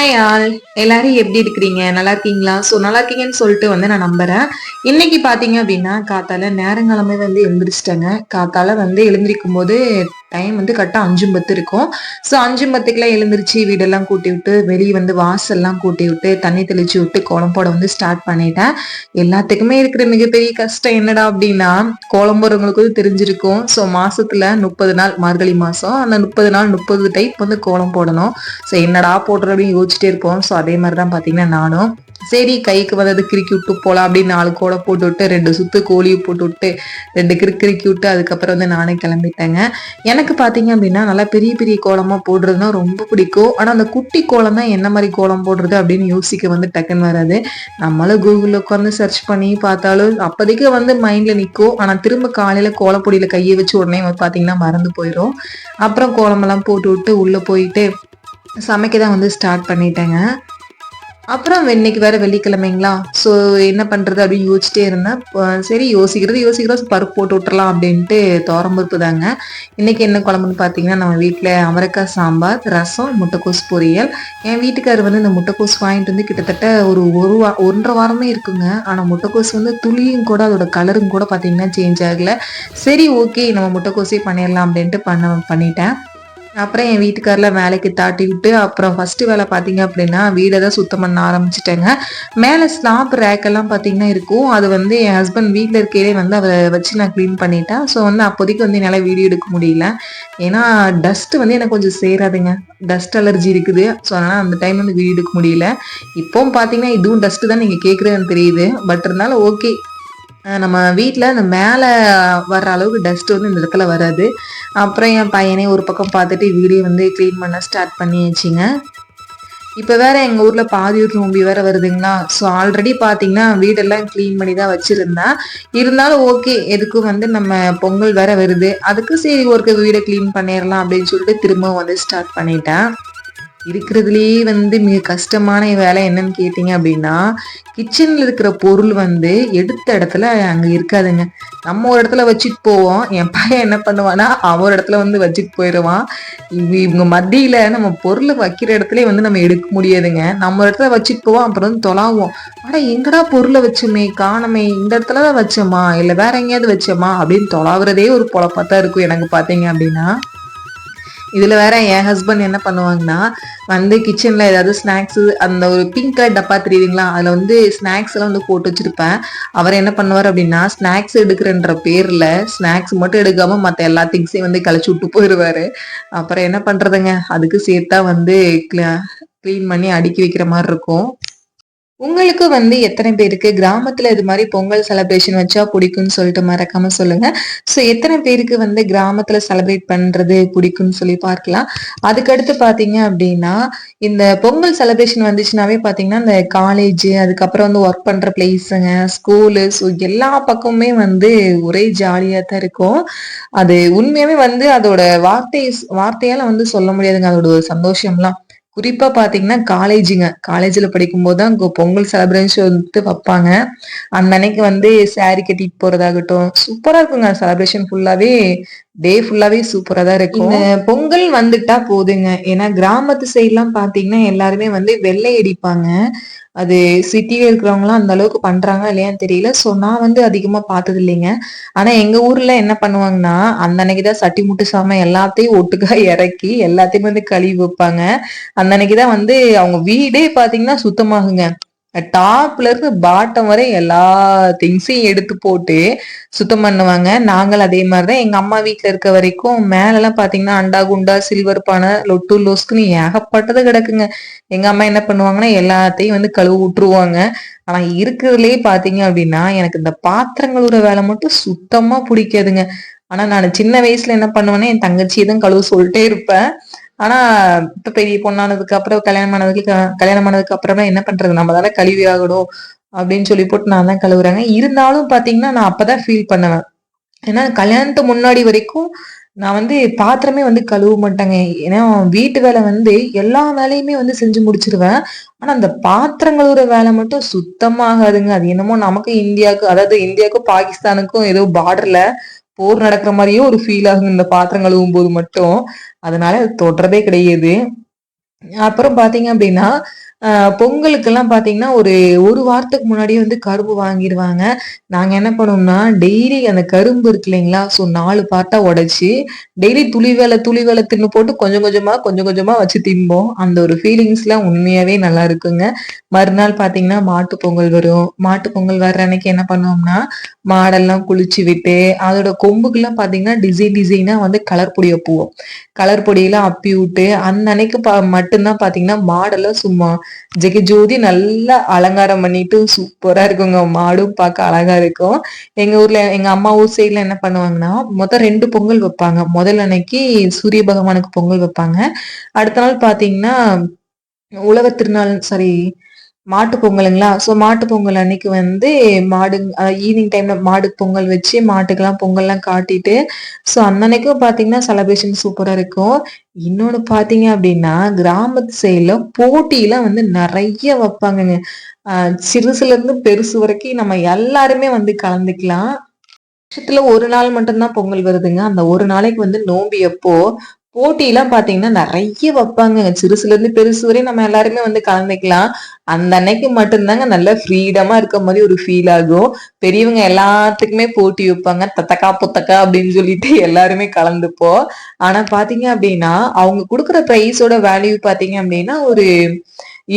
Hi all. எல்லாரும் எப்படி இருக்கிறீங்க? நல்லா இருக்கீங்களா? ஸோ நல்லா இருக்கீங்கன்னு சொல்லிட்டு வந்து நான் நம்புறேன். இன்னைக்கு பாத்தீங்க அப்படின்னா காத்தால நேரங்காலமே வந்து எழுந்திரிச்சிட்டேங்க. காத்தால வந்து எழுந்திரிக்கும் போது டைம் வந்து கரெக்டாக அஞ்சு பத்து இருக்கும். ஸோ அஞ்சு பத்துக்கெல்லாம் எழுந்திரிச்சு வீடெல்லாம் கூட்டி விட்டு வெளியே வந்து வாசல்லாம் கூட்டி விட்டு தண்ணி தெளிச்சு விட்டு கோலம் போட வந்து ஸ்டார்ட் பண்ணிட்டேன். எல்லாத்துக்குமே இருக்கிற மிகப்பெரிய கஷ்டம் என்னடா அப்படின்னா கோலம் போடுறவங்களுக்கு தெரிஞ்சிருக்கும். ஸோ மாசத்துல முப்பது நாள் மார்கழி மாசம். அந்த முப்பது நாள் முப்பது டைப் வந்து கோலம் போடணும். ஸோ என்னடா போடுற அப்படின்னு யோசிச்சுட்டே இருப்போம். ஸோ அதே மாதிரி தான் பார்த்தீங்கன்னா நானும். சரி கைக்கு வந்தது கிறுக்கி விட்டு போகலாம் அப்படின்னு நாலு கோடை போட்டு விட்டு ரெண்டு சுத்து கோழியை போட்டு விட்டு ரெண்டு கிறுக்கிறுக்கி விட்டு அதுக்கப்புறம் வந்து நானே கிளம்பிட்டேங்க. எனக்கு பார்த்தீங்க அப்படின்னா நல்லா பெரிய பெரிய கோலமாக போடுறதுனா ரொம்ப பிடிக்கும். ஆனால் அந்த குட்டி கோலம் தான் என்ன மாதிரி கோலம் போடுறது அப்படின்னு யோசிக்க வந்து டக்குன்னு வராது. நம்மளும் கூகுளில் உட்காந்து சர்ச் பண்ணி பார்த்தாலும் அப்போதைக்கு வந்து மைண்டில் நிற்கும் ஆனால் திரும்ப காலையில் கோலப்பொடியில் கையை வச்சு உடனே பார்த்தீங்கன்னா மறந்து போயிடும் அப்புறம் கோலமெல்லாம் போட்டு விட்டு உள்ளே போயிட்டு சமைக்க தான் வந்து ஸ்டார்ட் பண்ணிட்டேங்க. அப்புறம் இன்னைக்கு வேற வெள்ளிக்கிழமைங்களா? ஸோ என்ன பண்ணுறது அப்படின்னு யோசிச்சிட்டே இருந்தேன். சரி யோசிக்கிறது யோசிக்கிறோம் பருப்பு போட்டு விட்டுறலாம் அப்படின்ட்டு தோரம்பருப்பு தாங்க. இன்னைக்கு என்ன குழம்புன்னு பார்த்தீங்கன்னா நம்ம வீட்டில் அவரைக்காய் சாம்பார் ரசம் முட்டைக்கோஸ் பொரியல். என் வீட்டுக்காரர் வந்து இந்த முட்டைக்கோஸ் வாங்கிட்டு வந்து கிட்டத்தட்ட ஒரு ஒரு வா ஒன்றரை வாரமே இருக்குங்க. ஆனால் முட்டைக்கோஸ் வந்து துளியும் கூட அதோட கலரும் கூட பார்த்தீங்கன்னா சேஞ்ச் ஆகலை. சரி ஓகே நம்ம முட்டைக்கோஸே பண்ணிடலாம் அப்படின்ட்டு பண்ண பண்ணிட்டேன். அப்புறம் என் வீட்டுக்காரில் வேலைக்கு தாட்டி விட்டு அப்புறம் ஃபஸ்ட்டு வேலை பார்த்தீங்க அப்படின்னா வீடை தான் சுத்தம் பண்ண ஆரம்பிச்சிட்டேங்க. மேலே ஸ்லாப் ரேக்கெல்லாம் பார்த்தீங்கன்னா இருக்கும். அது வந்து என் ஹஸ்பண்ட் வீட்டில் இருக்கையிலே வந்து அதை வச்சு நான் க்ளீன் பண்ணிட்டேன் ஸோ வந்து அப்போதைக்கு வந்து என்னால் வீடியோ எடுக்க முடியல. ஏன்னா டஸ்ட் வந்து எனக்கு கொஞ்சம் சேராதுங்க. டஸ்ட் அலர்ஜி இருக்குது. ஸோ அதனால் அந்த டைம் வந்து வீடியோ எடுக்க முடியல. இப்போவும் பார்த்தீங்கன்னா இதுவும் டஸ்ட்டு தான் நீங்கள் கேட்குறதுன்னு தெரியுது. பட் இருந்தாலும் ஓகே நம்ம வீட்டில் அந்த மேலே வர்ற அளவுக்கு டஸ்ட் வந்து இந்த இடத்துல வராது. அப்புறம் என் பையனே ஒரு பக்கம் பார்த்துட்டு வீடியோ வந்து க்ளீன் பண்ண ஸ்டார்ட் பண்ணி வச்சிங்க இப்போ வேற எங்கள் ஊரில் பாதியூர் நோம்பி வேற வருதுங்களா? ஸோ ஆல்ரெடி பார்த்தீங்கன்னா வீடெல்லாம் க்ளீன் பண்ணி தான் வச்சுருந்தேன் இருந்தாலும் ஓகே எதுக்கும் வந்து நம்ம பொங்கல் வேற வருது. அதுக்கு சரி ஒருக்கு வீடை க்ளீன் பண்ணிடலாம் அப்படின்னு சொல்லிட்டு திரும்பவும் வந்து ஸ்டார்ட் பண்ணிட்டேன். இருக்கிறதுலேயே வந்து மிக கஷ்டமான வேலை என்னன்னு கேட்டீங்க அப்படின்னா கிச்சனில் இருக்கிற பொருள் வந்து எடுத்த இடத்துல அங்கே இருக்காதுங்க. நம்ம ஒரு இடத்துல வச்சுட்டு போவோம். என் பையன் என்ன பண்ணுவான்னா அவன் ஒரு இடத்துல வந்து வச்சுட்டு போயிடுவான் இவங்க மத்தியில் நம்ம பொருளை வைக்கிற இடத்துல வந்து நம்ம எடுக்க முடியாதுங்க. நம்ம ஒரு இடத்துல வச்சுட்டு போவோம் அப்புறம் வந்து தொலாவோம் ஆனால் எங்கடா பொருளை வச்சோமே காணமே இந்த இடத்துல தான் வச்சோமா இல்லை வேற எங்கேயாவது வச்சோமா அப்படின்னு தொலாவுறதே ஒரு பொழப்பாக தான் இருக்கும் எனக்கு பார்த்தீங்க அப்படின்னா. இதில் வேற என் ஹஸ்பண்ட் என்ன பண்ணுவாங்கன்னா வந்து கிச்சனில் ஏதாவது ஸ்நாக்ஸ் அந்த ஒரு பிங்க் கலர் டப்பா தெரியுதுங்களா? அதில் வந்து ஸ்நாக்ஸ் எல்லாம் வந்து போட்டு வச்சிருப்பேன். அவர் என்ன பண்ணுவார் அப்படின்னா ஸ்நாக்ஸ் எடுக்கிறன்ற பேரில் ஸ்நாக்ஸ் மட்டும் எடுக்காமல் மற்ற எல்லா திங்ஸையும் வந்து கழிச்சு விட்டு போயிடுவாரு அப்புறம் என்ன பண்ணுறதுங்க அதுக்கு சேர்த்தா வந்து க்ளீன் பண்ணி அடுக்கி வைக்கிற மாதிரி இருக்கும். உங்களுக்கு வந்து எத்தனை பேருக்கு கிராமத்துல இது மாதிரி பொங்கல் செலிப்ரேஷன் வச்சா பிடிக்கும்னு சொல்லிட்டு மறக்காம சொல்லுங்க. ஸோ எத்தனை பேருக்கு வந்து கிராமத்துல செலிப்ரேட் பண்றது பிடிக்கும்னு சொல்லி பார்க்கலாம். அதுக்கடுத்து பாத்தீங்க அப்படின்னா இந்த பொங்கல் செலிப்ரேஷன் வந்துச்சுனாவே பாத்தீங்கன்னா இந்த காலேஜ் அதுக்கப்புறம் வந்து ஒர்க் பண்ற பிளேஸுங்க ஸ்கூலு ஸோ எல்லா பக்கமுமே வந்து ஒரே ஜாலியா தான் இருக்கும். அது உண்மையாவே வந்து அதோட வார்த்தை வார்த்தையால வந்து சொல்ல முடியாதுங்க. அதோட ஒரு சந்தோஷம்லாம். குறிப்பா பாத்தீங்கன்னா காலேஜுங்க காலேஜ்ல படிக்கும் போது தான் பொங்கல் செலிப்ரேஷன் வந்து வைப்பாங்க. அந்த அன்னைக்கு வந்து சாரி கட்டிட்டு போறதாகட்டும். சூப்பரா இருக்குங்க செலிப்ரேஷன் ஃபுல்லாவே டே ஃபுல்லாவே சூப்பரா தான் இருக்கும். பொங்கல் வந்துட்டா போதுங்க. ஏன்னா கிராமத்து சைட்லாம் பாத்தீங்கன்னா எல்லாருமே வந்து வெள்ளை அடிப்பாங்க. அது சிட்டியில இருக்கிறவங்களாம் அந்த அளவுக்கு பண்றாங்க இல்லையான்னு தெரியல. ஸோ நான் வந்து அதிகமா பார்த்தது இல்லைங்க ஆனா எங்க ஊர்ல என்ன பண்ணுவாங்கன்னா அந்த அன்னைக்குதான் சட்டி முட்டு சாம எல்லாத்தையும் ஒட்டுக்கா இறக்கி எல்லாத்தையும் வந்து கழுவி வைப்பாங்க. அந்த அன்னைக்குதான் வந்து அவங்க வீடே பாத்தீங்கன்னா சுத்தமாகுங்க. டாப்ல இருந்து பாட்டம் வரை எல்லா திங்ஸையும் எடுத்து போட்டு சுத்தம் பண்ணுவாங்க. நாங்கள் அதே மாதிரிதான் எங்க அம்மா வீட்டுல இருக்க வரைக்கும் மேல எல்லாம் பாத்தீங்கன்னா அண்டா குண்டா சில்வர் பானை லொட்டு லோஸ்க்குன்னு ஏகப்பட்டது கிடக்குங்க. எங்க அம்மா என்ன பண்ணுவாங்கன்னா எல்லாத்தையும் வந்து கழுவு விட்டுருவாங்க. ஆனா இருக்கிறதுலயே பாத்தீங்க அப்படின்னா எனக்கு இந்த பாத்திரங்களோட வேலை மட்டும் சுத்தமா பிடிக்காதுங்க. ஆனா நான் சின்ன வயசுல என்ன பண்ணுவேன்னா என் தங்கச்சி தான் கழுவு சொல்லிட்டே இருப்பேன். ஆனா இப்ப பெரிய பொண்ணானதுக்கு அப்புறம் கல்யாணம் ஆனதுக்கு கல்யாணம் ஆனதுக்கு அப்புறமா என்ன பண்றது? நம்ம தானே கழுவி ஆகணும் அப்படின்னு சொல்லி போட்டு நான் தான் கழுவுறாங்க. இருந்தாலும் பாத்தீங்கன்னா நான் அப்பதான் ஃபீல் பண்ணுவேன். ஏன்னா கல்யாணத்துக்கு முன்னாடி வரைக்கும் நான் வந்து பாத்திரமே வந்து கழுவ மாட்டேங்க. ஏன்னா வீட்டு வேலை வந்து எல்லா வேலையுமே வந்து செஞ்சு முடிச்சிருவேன். ஆனா அந்த பாத்திரம் கழுவுற வேலை மட்டும் சுத்தமாகாதுங்க. அது என்னமோ நமக்கு இந்தியாவுக்கு அதாவது இந்தியாவுக்கும் பாகிஸ்தானுக்கும் ஏதோ பார்டர்ல போர் நடக்கிற மாதிரியே ஒரு ஃபீல் ஆகுது. இந்த பாத்திரம் கழுவும் போது மட்டும். அதனால அது தொடுறதே கிடையாது. அப்புறம் பார்த்தீங்க அப்படின்னா பொங்கலுக்கெல்லாம் பார்த்தீங்கன்னா ஒரு ஒரு வாரத்துக்கு முன்னாடியே வந்து கரும்பு வாங்கிடுவாங்க நாங்கள் என்ன பண்ணோம்னா டெய்லி அந்த கரும்பு இருக்கு இல்லைங்களா? ஸோ நாலு பார்ட்டாக உடைச்சி டெய்லி துளி வேலை துளி வேலை தின்னு போட்டு கொஞ்சம் கொஞ்சமாக கொஞ்சம் கொஞ்சமாக வச்சு தின்போம். அந்த ஒரு ஃபீலிங்ஸ்லாம் உண்மையாகவே நல்லா இருக்குங்க. மறுநாள் பார்த்தீங்கன்னா மாட்டு பொங்கல் வரும். மாட்டு பொங்கல் வர்ற அன்னைக்கு என்ன பண்ணுவோம்னா மாடெல்லாம் குளிச்சு விட்டு அதோட கொம்புக்கெல்லாம் பார்த்தீங்கன்னா டிசைன் டிசைனாக வந்து கலர் பொடியை பூவோம். கலர் பொடியெல்லாம் அப்பி விட்டு அந்த அன்னைக்கு பா மட்டும்தான் பார்த்தீங்கன்னா மாடெல்லாம் சும்மா ஜெகஜோதி நல்லா அலங்காரம் பண்ணிட்டு சூப்பரா இருக்குங்க. மாடும் பார்க்க அழகா இருக்கும். எங்க ஊர்ல எங்க அம்மா ஊர் சைட்ல என்ன பண்ணுவாங்கன்னா மொத்தம் ரெண்டு பொங்கல் வைப்பாங்க. முதல் அன்னைக்கு சூரிய பகவானுக்கு பொங்கல் வைப்பாங்க. அடுத்த நாள் பாத்தீங்கன்னா உழவர் திருநாள் சாரி மாட்டு பொங்கலுங்களா? ஸோ மாட்டு பொங்கல் அன்னைக்கு வந்து மாடு ஈவினிங் டைம்ல மாடு பொங்கல் வச்சு மாட்டுக்கெல்லாம் பொங்கல்லாம் காட்டிட்டு ஸோ அன்னன்னைக்கும் பார்த்தீங்கன்னா செலப்ரேஷன் சூப்பராக இருக்கும். இன்னொன்று பார்த்தீங்க அப்படின்னா கிராமத்து சைடில் போட்டியெல்லாம் வந்து நிறைய வைப்பாங்கங்க. சிறுசுல இருந்து பெருசு வரைக்கும் நம்ம எல்லாருமே வந்து கலந்துக்கலாம். வருஷத்துல ஒரு நாள் மட்டும்தான் பொங்கல் வருதுங்க. அந்த ஒரு நாளைக்கு வந்து நோம்பி எப்போ போட்டியெல்லாம் பார்த்தீங்கன்னா நிறைய வைப்பாங்க சிறுசுல இருந்து பெருசு வரையும் நம்ம எல்லாருமே வந்து கலந்துக்கலாம். அந்த அன்னைக்கு மட்டும்தாங்க நல்ல ஃப்ரீடமா இருக்க மாதிரி ஒரு ஃபீல் ஆகும். பெரியவங்க எல்லாத்துக்குமே போட்டி வைப்பாங்க. தத்தக்கா புத்தக்கா அப்படின்னு சொல்லிட்டு எல்லாருமே கலந்துப்போம். ஆனா பாத்தீங்க அப்படின்னா அவங்க கொடுக்குற ப்ரைஸோட வேல்யூ பாத்தீங்க அப்படின்னா ஒரு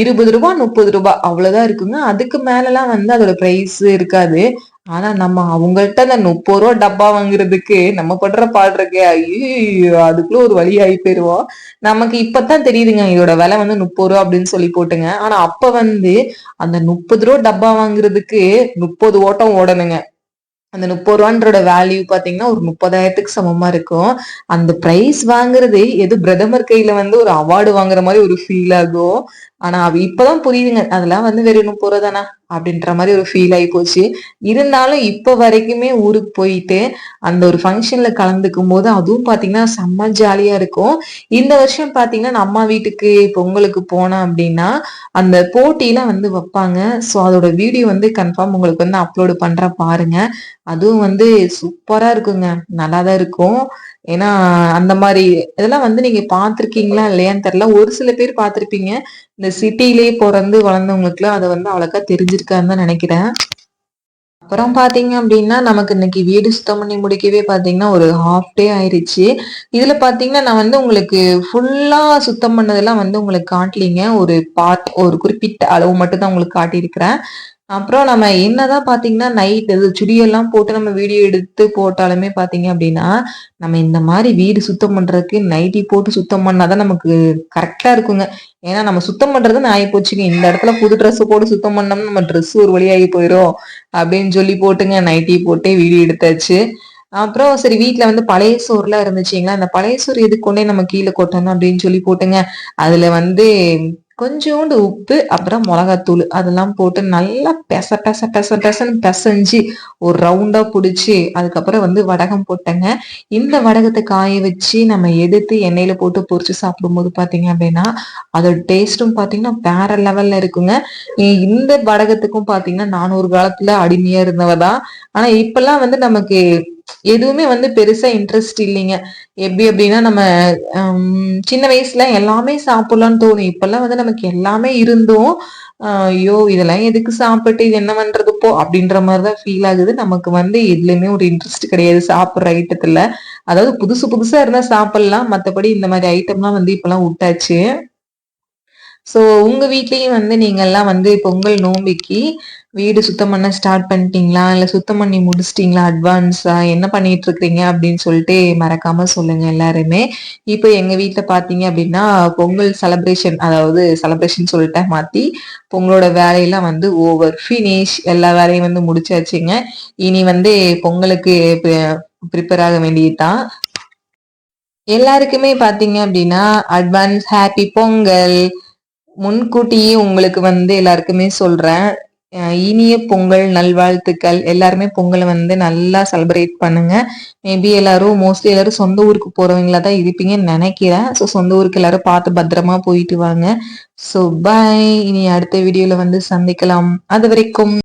இருபது ரூபா முப்பது ரூபாய் அவ்வளவுதான் இருக்குங்க. அதுக்கு மேலலாம் வந்து அதோட ப்ரைஸ் இருக்காது. ஆனா நம்ம அவங்கள்ட்ட அந்த முப்பது ரூபா டப்பா வாங்குறதுக்கு நம்ம படுற பாடுறக்கே ஐயோ அதுக்குள்ள ஒரு வழி ஆகி போயிருவோம் நமக்கு இப்பதான் தெரியுதுங்க இதோட விலை வந்து முப்பது ரூபா அப்படின்னு சொல்லி போட்டுங்க. ஆனா அப்ப வந்து அந்த முப்பது ரூபா டப்பா வாங்குறதுக்கு முப்பது ஓட்டம் ஓடணுங்க. அந்த முப்பது ரூபான்றோட வேல்யூ பாத்தீங்கன்னா ஒரு முப்பதாயிரத்துக்கு சமமா இருக்கும். அந்த பிரைஸ் வாங்குறது எது பிரதமர் கையில வந்து ஒரு அவார்டு வாங்குற மாதிரி ஒரு ஃபீல் ஆகும் ஆனா அவ இப்பதான் புரியுதுங்க. அதெல்லாம் வந்து வெறும் இன்னும் தானே அப்படின்ற மாதிரி ஒரு ஃபீல் ஆகி போச்சு. இருந்தாலும் இப்ப வரைக்குமே ஊருக்கு போயிட்டு அந்த ஒரு ஃபங்க்ஷன்ல கலந்துக்கும் போது அதுவும் பாத்தீங்கன்னா செம்ம ஜாலியா இருக்கும். இந்த வருஷம் பாத்தீங்கன்னா நம்ம வீட்டுக்கு பொங்கலுக்கு போனோம் அப்படின்னா அந்த போட்டியெல்லாம் வந்து வைப்பாங்க. ஸோ அதோட வீடியோ வந்து கன்ஃபார்ம் உங்களுக்கு வந்து அப்லோடு பண்ற பாருங்க. அதுவும் வந்து சூப்பரா இருக்குங்க. நல்லா தான் இருக்கும். ஏன்னா அந்த மாதிரி இதெல்லாம் வந்து நீங்க பாத்திருக்கீங்களா இல்லையான்னு தெரியல. ஒரு சில பேர் பார்த்திருப்பீங்க. இந்த சிட்டிலேயே பிறந்து வளர்ந்தவங்களுக்குலாம் அதை வந்து அவ்வளோக்கா தெரிஞ்சிருக்கான்னு தான் நினைக்கிறேன். அப்புறம் பாத்தீங்க அப்படின்னா நமக்கு இன்னைக்கு வீடு சுத்தம் பண்ணி முடிக்கவே பாத்தீங்கன்னா ஒரு ஹாஃப் டே ஆயிடுச்சு இதுல பாத்தீங்கன்னா நான் வந்து உங்களுக்கு ஃபுல்லா சுத்தம் பண்ணதெல்லாம் வந்து உங்களுக்கு காட்டலீங்க. ஒரு பார்ட் ஒரு குறிப்பிட்ட அளவு மட்டும் தான் உங்களுக்கு காட்டியிருக்கிறேன். அப்புறம் நம்ம என்னதான் பாத்தீங்கன்னா நைட் இது சுடியெல்லாம் போட்டு நம்ம வீடியோ எடுத்து போட்டாலுமே பாத்தீங்க அப்படின்னா நம்ம இந்த மாதிரி வீடு சுத்தம் பண்றதுக்கு நைட்டி போட்டு சுத்தம் பண்ணாதான் நமக்கு கரெக்டா இருக்குங்க. ஏன்னா நம்ம சுத்தம் பண்றது ஆகி போச்சுங்க இந்த இடத்துல புது ட்ரெஸ் போட்டு சுத்தம் பண்ணோம்னா நம்ம ட்ரெஸ் ஒரு வழியாகி போயிடும் அப்படின்னு சொல்லி போட்டுங்க. நைட்டி போட்டே வீடியோ எடுத்தாச்சு. அப்புறம் சரி வீட்டுல வந்து பழைய சோறுலாம் இருந்துச்சுங்களா? அந்த பழைய சோறு எதுக்கு கொண்டே நம்ம கீழே கொட்டணும் அப்படின்னு சொல்லி போட்டுங்க. அதுல வந்து கொஞ்சோண்டு உப்பு அப்புறம் மிளகாத்தூள் அதெல்லாம் போட்டு நல்லா பெச பெச பெச பெசன்னு பெசஞ்சு ஒரு ரவுண்டா பிடிச்சி அதுக்கப்புறம் வந்து வடகம் போட்டேங்க. இந்த வடகத்தை காய வச்சு நம்ம எடுத்து எண்ணெயில போட்டு பொறிச்சு சாப்பிடும்போது பாத்தீங்க அப்படின்னா அதோட டேஸ்ட்டும் பாத்தீங்கன்னா வேற லெவல்ல இருக்குங்க. இந்த வடகத்துக்கும் பாத்தீங்கன்னா நான் ஒரு காலத்துல அடிமையா இருந்தவ தான். ஆனா இப்பெல்லாம் வந்து நமக்கு எதுவுமே வந்து பெருசா இன்ட்ரெஸ்ட் இல்லைங்க. எப்படி அப்படின்னா நம்ம சின்ன வயசுல எல்லாமே சாப்பிடலாம்னு தோணும். இப்பெல்லாம் வந்து நமக்கு எல்லாமே இருந்தும் ஐயோ இதெல்லாம் எதுக்கு சாப்பிட்டு இது என்ன பண்றது போ அப்படின்ற மாதிரிதான் ஃபீல் ஆகுது. நமக்கு வந்து எதுலையுமே ஒரு இன்ட்ரெஸ்ட் கிடையாது சாப்பிட்ற ஐட்டத்துல அதாவது புதுசு புதுசா இருந்தா சாப்பிடலாம். மற்றபடி இந்த மாதிரி ஐட்டம்லாம் வந்து இப்பெல்லாம் விட்டாச்சு. ஸோ உங்க வீட்லயும் வந்து நீங்க எல்லாம் வந்து பொங்கல் நோம்பிக்கு வீடு சுத்தம் பண்ண ஸ்டார்ட் பண்ணிட்டீங்களா? இல்ல சுத்தம் பண்ணி முடிச்சிட்டீங்களா அட்வான்ஸா என்ன பண்ணிட்டு இருக்கிறீங்க அப்படின்னு சொல்லிட்டு மறக்காம சொல்லுங்க எல்லாருமே. இப்போ எங்க வீட்டுல பாத்தீங்க அப்படின்னா பொங்கல் செலப்ரேஷன் அதாவது செலப்ரேஷன் சொல்லிட்டேன் மாத்தி பொங்கலோட வேலையெல்லாம் வந்து ஓவர் ஃபினிஷ் எல்லா வேலையும் வந்து முடிச்சாச்சுங்க. இனி வந்து பொங்கலுக்கு ப்ரிப்பேர் ஆக வேண்டியதுதான். எல்லாருக்குமே பாத்தீங்க அப்படின்னா அட்வான்ஸ் ஹாப்பி பொங்கல். முன்கூட்டியே உங்களுக்கு வந்து எல்லாருக்குமே சொல்றேன். இனிய பொங்கல் நல்வாழ்த்துக்கள். எல்லாருமே பொங்கலை வந்து நல்லா செலிப்ரேட் பண்ணுங்க. மேபி எல்லாரும் மோஸ்ட்லி எல்லாரும் சொந்த ஊருக்கு போறவங்களா தான் இருப்பீங்கன்னு நினைக்கிறேன். ஸோ சொந்த ஊருக்கு எல்லாரும் பார்த்து பத்திரமா போயிட்டு வாங்க. ஸோ பாய் இனி அடுத்த வீடியோல வந்து சந்திக்கலாம். அது வரைக்கும்